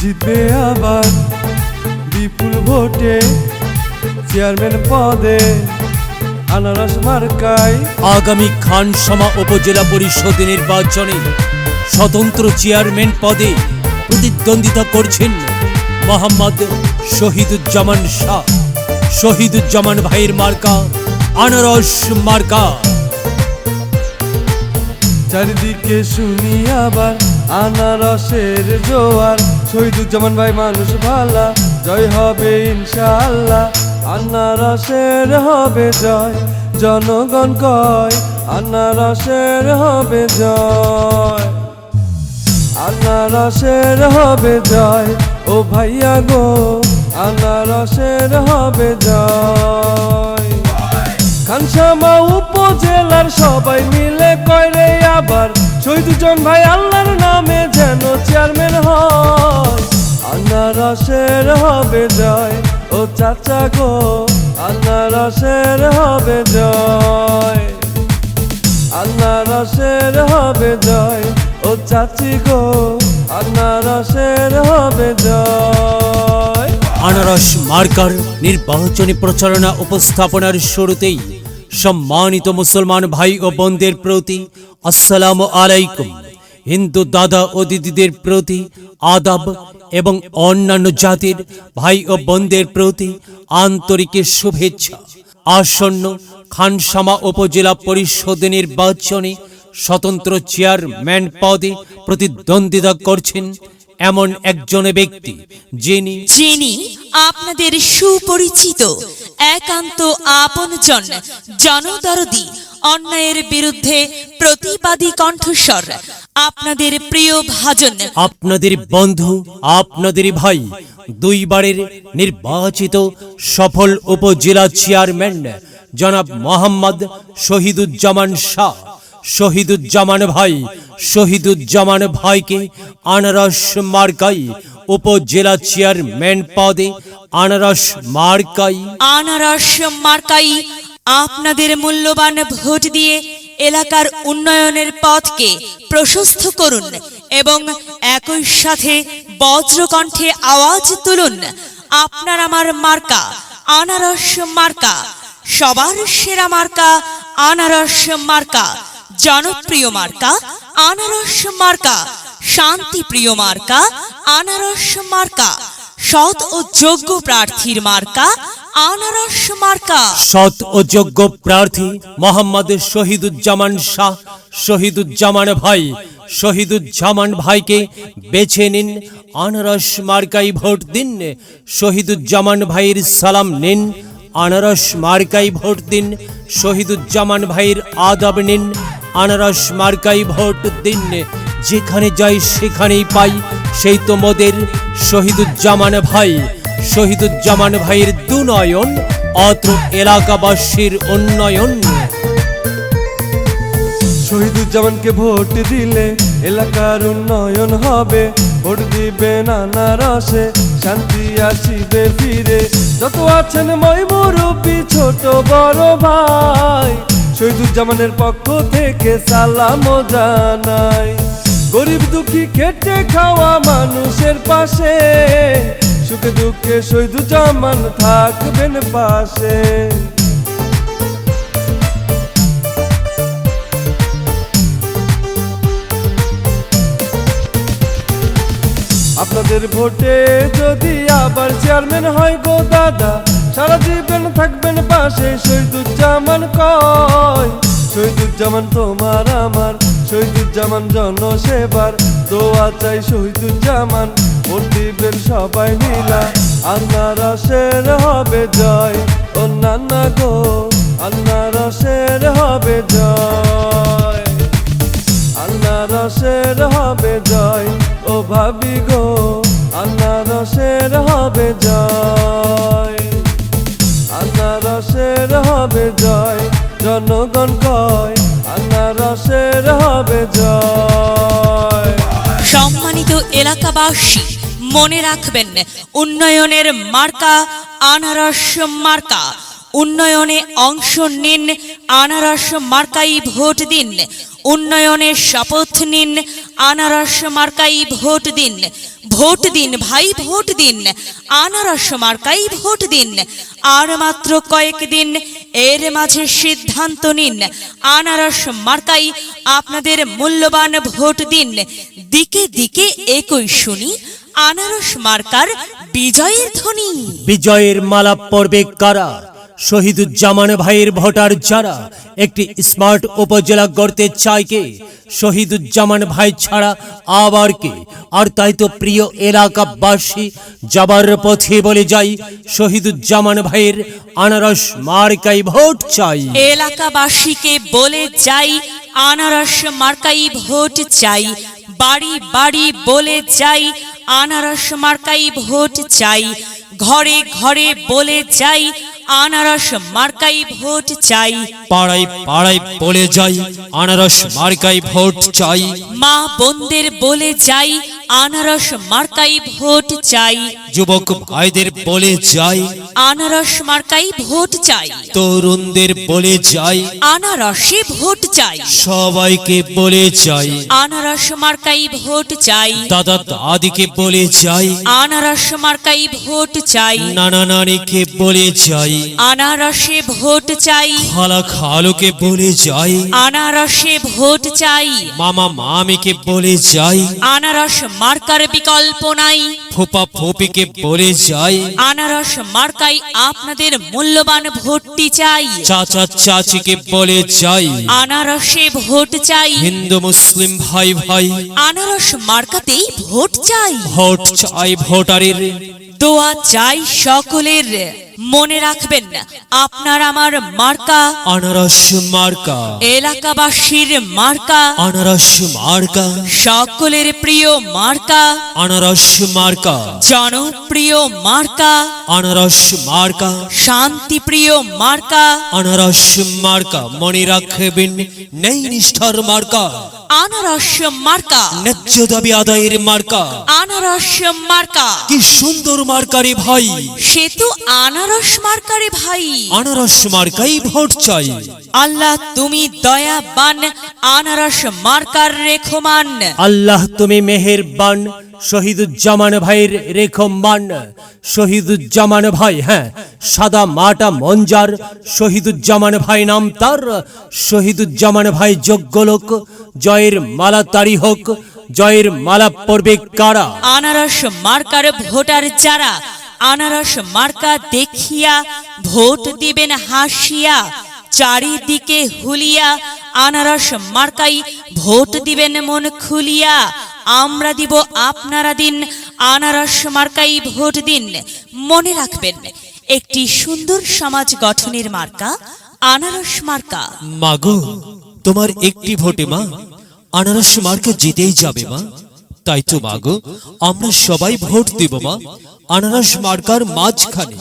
জিতবে আবার বিপুল ভোটে চেয়ারম্যান পদে আনারস মার্কায় আগামী খানসামা উপজেলা পরিষদ নির্বাচনে স্বতন্ত্র চেয়ারম্যান পদে প্রতিদ্বন্দ্বিতা করছেন মোহাম্মদ শহীদুজ্জামান শাহ। শহীদুজ্জামান ভাইয়ের মার্কা আনারস মার্কা। চারিদিকে শুনি আবার আনারসের জোয়ার। শহীদুজ্জামান ভাই মানুষ ভালা, জয় হবে ইনশাআল্লাহ। আনারসের হবে জয়, জনগণ কয়, আনারসের হবে জয়। আনারসের হবে জয়, ও ভাইয়া গো, আনারসের হবে জয়। খানসামা উপজেলার সবাই মিলে কয় রে আবার শহীদুজ্জামান ভাই আল্লাহর নামে যেন চেয়ারম্যান হয়। আনারসের হবে জয়, ও চাচা গো, আনারসের হবে জয়। আনারসের হবে জয়, ও চাচি গো, আনারসের হবে জয়। আনারস মার্কার নির্বাচনী প্রচারণা উপস্থাপনার শুরুতেই সম্মানিত মুসলমান ভাই ও বোনদের প্রতি আসসালামু আলাইকুম। হিন্দু দাদা ও দিদিদের প্রতি আদাব এবং অন্যান্য জাতির ভাই ও বোনদের প্রতি আন্তরিক শুভেচ্ছা। আসন্ন খানসামা উপজেলা পরিষদ নির্বাচনে স্বতন্ত্র চেয়ারম্যান পদে প্রতিদ্বন্দ্বিতা করছেন এমন একজন ব্যক্তি যিনি যিনি আপনাদের সুপরিচিত একান্ত আপনজন জনদরদি অন্যায়ের বিরুদ্ধে প্রতিবাদী কণ্ঠস্বর আপনাদের প্রিয় ভাজন। আপনাদের বন্ধু আপনাদের ভাই দুইবারের নির্বাচিত সফল উপজেলা চেয়ারম্যান জনাব মোহাম্মদ শহীদুজ্জামান শাহ। শহীদুজ্জামান ভাই, শহীদুজ্জামান ভাইকে আনারস মার্কাই উপজেলা চেয়ারম্যান পদে আনারস মার্কাই। আনারস মার্কাই আপনাদের মূল্যবান ভোট দিয়ে এলাকার উন্নয়নের পথকে প্রশস্ত করুন এবং একই সাথে বজ্রকণ্ঠে আওয়াজ তুলুন। আপনার আমার মার্কা, আনারস মার্কা, সবার সেরা মার্কা, আনারস মার্কা। জনপ্রিয় মার্কা, আনারস মার্কা শান্তিপ্রিয় মার্কা, আনারস মার্কা, সৎ ও যোগ্য প্রার্থীর মার্কা, আনারস মার্কা। সৎ ও যোগ্য প্রার্থী মোহাম্মদ শহীদুজ্জামান শাহ। শহীদুজ্জামান ভাই, শহীদুজ্জামান ভাইকে বেছে নিন, আনারস মার্কাই ভোট দিন, শহীদুজ্জামান ভাইয়ের সালাম নিন, আনারস মার্কাই ভোট দিন, শহীদুজ্জামান ভাইয়ের আদব নিন আনারস মার্কাই ভোট দিন। যেখানে যাই, সেখানেই পাই। সেই তো মোদের শহীদুজ্জামান ভাই। শহীদুজ্জামান ভাইয়ের দুনয়ন, অত্র এলাকাবাসীর উন্নয়ন। শহীদুজ্জামানকে ভোট দিলে এলাকার উন্নয়ন হবে। ভোট দিবে নানা রসে, শান্তি আসিবে ফিরে। যত আছেন মই মুরব্বী, ছোট বড় ভাই। শহীদুজ্জামানের পক্ষ থেকে সালাম জানাই। গরিব দুঃখী খেটে খাওয়া মানুষের পাশে, সুখে দুঃখে শহীদুজ্জামান থাকবেন পাশে। আপনাদের ভোটে যদি আবার চেয়ারম্যান হয় গো দাদা সারা জীবন থাকবেন পাশে, শহীদুজ্জামান কয়। শহীদুজ্জামান তোমার আমার, শহীদুজ্জামান জনসেবার। দোয়া চাই শহীদুজ্জামান, ভোট দিবেন সবাই মিলা। আন্নারসের হবে জয় ও গো আন্নারসের হবে জয়। আনারসের হবে জয়, ও ভাবি গো আনারসের হবে জয়। আনারসের হবে জয়, জনগণ কয়, আনারসের হবে জয়। সম্মানিত এলাকাবাসী, মনে রাখবেন, উন্নয়নের মার্কা আনারস মার্কা। উন্নয়নে অংশ নিন, আনারস মার্কাই ভোট দিন। উন্নয়নের শপথ নিন। আনারস মার্কাই ভোট দিন। ভোট দিন ভাই, ভোট দিন। আনারস মার্কাই ভোট দিন। আর মাত্র কয়েক দিন, এর মাঝে সিদ্ধান্ত নিন। আনারস মার্কাই আপনাদের মূল্যবান ভোট দিন। দিকে দিকে একই শুনি, আনারস মার্কার বিজয়ের ধ্বনি। বিজয়ের মালা পড়বে কারা? শহীদুজ্জামান ভাইয়ের ভোটার যারা একটি স্মার্ট উপজেলা গড়তে চায় কে? শহীদুজ্জামান ভাই ছাড়া আবার কে? আর তাই তো প্রিয় এলাকাবাসী, যাবার পথে বলে যাই, শহীদুজ্জামান ভাইয়ের আনারস মার্কাই ভোট চাই। এলাকাবাসীকে বলে যাই, আনারস মার্কাই ভোট চাই। বাড়ি বাড়ি বলে যাই, আনারস মার্কাই ভোট চাই। ঘরে ঘরে বলে যাই আনারস মার্কাই ভোট চাই। পাড়ায় পাড়ায় বলে যাই আনারস মার্কাই ভোট চাই। মা বোনদের বলে যাই আনারস মার্কাই ভোট চাই। যুবক ভাইদের বলে যাই। আনারস মার্কাই ভোট চাই। তরুণদের বলে যাই। আনারসে ভোট চাই। সবাইকে বলে যাই। আনারস মার্কাই ভোট চাই। দাদা দাদিকে বলে যাই। আনারস মার্কাই ভোট চাই। নানা নানিকে বলে যাই। আনারসে ভোট চাই। খালা খালুকে বলে যাই। আনারসে ভোট চাই। মামা মামিকে বলে যাই। আনারস মার্কার বিকল্প নাই। ফোপা ফোপিকে বলে যাই আনারস মার্কাই আপনাদের মূল্যবান ভোটটি চাই। চাচা চাচিকে বলে যাই আনারসে ভোট চাই। হিন্দু মুসলিম ভাই ভাই আনারস মার্কাতেই ভোট চাই। ভোট চাই ভোটারের। দোয়া চাই সকলের। মনে রাখবেন আপনার আমার মার্কা। আনারস মার্কা। এলাকাবাসীর মার্কা। আনারস মার্কা। সকলের প্রিয় মার্কা। আনারস মার্কা। জনপ্রিয় মার্কা। আনারস মার্কা। শান্তিপ্রিয় মার্কা। আনারস মার্কা। মনে রাখবেন নেই নিষ্ঠার মার্কা। আনারস মার্কা। ন্যায্য দাবি আদায়ের মার্কা। আনারস মার্কা। কি সুন্দর মার্কারে ভাই। সে তো আনারস মার্কারে ভাই। আনারস মার্কাই ভোট চাই। আল্লাহ তুমি দয়াবান আনারস মার্কার রেখমান। আল্লাহ তুমি মেহেরবান শহীদুজ্জামান ভাইয়ের রেখমান। শহীদুজ্জামান ভাই হ্যাঁ সাদা মাটা মঞ্জার শহীদুজ্জামান ভাই নাম তার। শহীদুজ্জামান ভাই যোগ্য লোক জয়ের মালা তারি হোক জয়ের মালা পড়বে কারা? আনারস মার্কার ভোটার যারা আনারস মার্কা দেখিয়া ভোট দিবেন হাসিয়া চারিদিকে হুলিয়া আনারস মার্কাই ভোট দিবেন মন খুলিয়া আমরা দিব আপনারা দিন আনারস মার্কাই ভোট দিন। মনে রাখবেন একটি সুন্দর সমাজ গঠনের মার্কা আনারস মার্কা। মাগো তোমার একটি ভোটে মা আনারস মার্কে জিতেই যাবে মা। তাই তো মাগো আমরা সবাই ভোট দেব মা আনারস মার্কার মাঝখানে।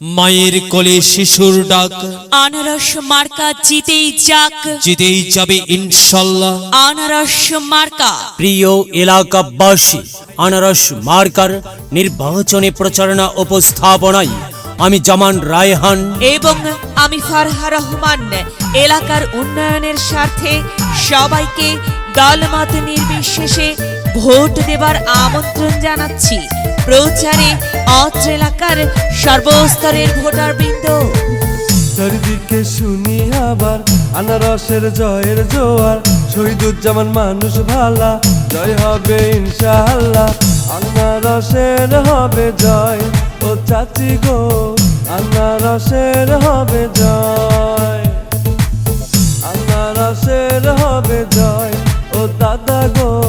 মায়ের কোলে শিশুর ডাক। আনারস মার্কা জিতেই যাক। জিতেই যাবে ইনশাল্লাহ। আনারস মার্কা। প্রিয় এলাকাবাসী আনারস মার্কার নির্বাচনী প্রচারণা উপস্থাপনায় আমি জামান রায়হান। এবং আমি ফারহা রহমান। এলাকার উন্নয়নের স্বার্থে সবাইকে দলমত নির্বিশেষে ভোট দেবার আমন্ত্রণ জানাচ্ছি। প্রচারে অত্র এলাকার সর্বস্তরের ভোটার বৃন্দ চারিদিকে শুনি আবার, আনারসের জয়ের জোয়ার। শহীদুজ্জামান মানুষ ভালা, জয় হবে ইনশাআল্লাহ। আনারসের হবে জয়। ও চাচি গো। আনারসের হবে জয়। আনারসের হবে জয়। ও দাদা গো